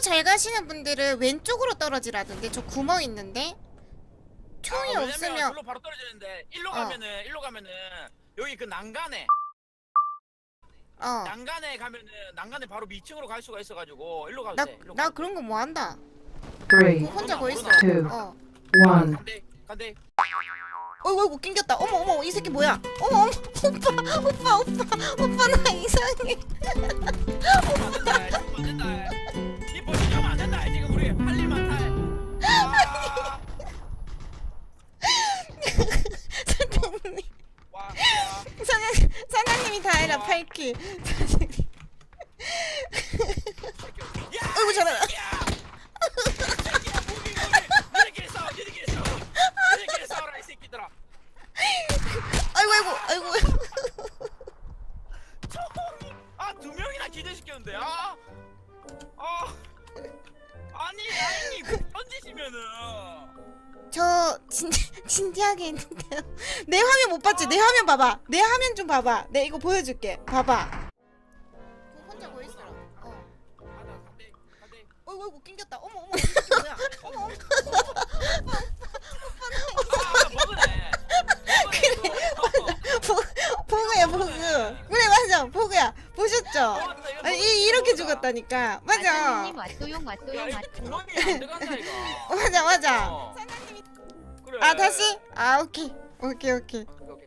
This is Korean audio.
잘 가시는 분들은 왼쪽으로 떨어지라던데 저 구멍 있는데 총이 아, 왜냐면 없으면 절로 바로 떨어지는데 일로 어. 가면은 일로 가면은 여기 그 난간에 어. 난간에 가면은 난간에 바로 밑층으로 갈 수가 있어가지고 일로 가도 나, 돼. 일로 나 가도 그런 거 뭐 한다. three, 그 혼자 거 있어. two, 어. one. 간대 간대. 어이구 어이구 낑겼다. 어머 어머 이 새끼 뭐야? 어머 어머 오빠 오빠 오빠 오빠 나 이상해. 8킬이야 8킬. 어이구 잘해 아이고 아이고 아이고. 아두 명이나 기대시켰는데 아, 아. 아니 아니 던지시면은. 저 진짜 진지하게 했는데요. 내 화면 못 봤지? 내 화면 봐봐. 내 화면 좀 봐봐. 내 이거 보여줄게. 봐봐. 혼자 뭐 있어? 어. 아. 어이구 어이구 낑겼다. 어머 어머 이 뭐야? 어머 어머. 아. 보, 보그야 보그. 그래 맞아 보그야. 보셨죠? 아니 이, 이렇게. 죽었다니까. 맞아. 맞아 맞아. 그래. 아 다시? 아 오케이 오케이 오케이. 오케이, 오케이.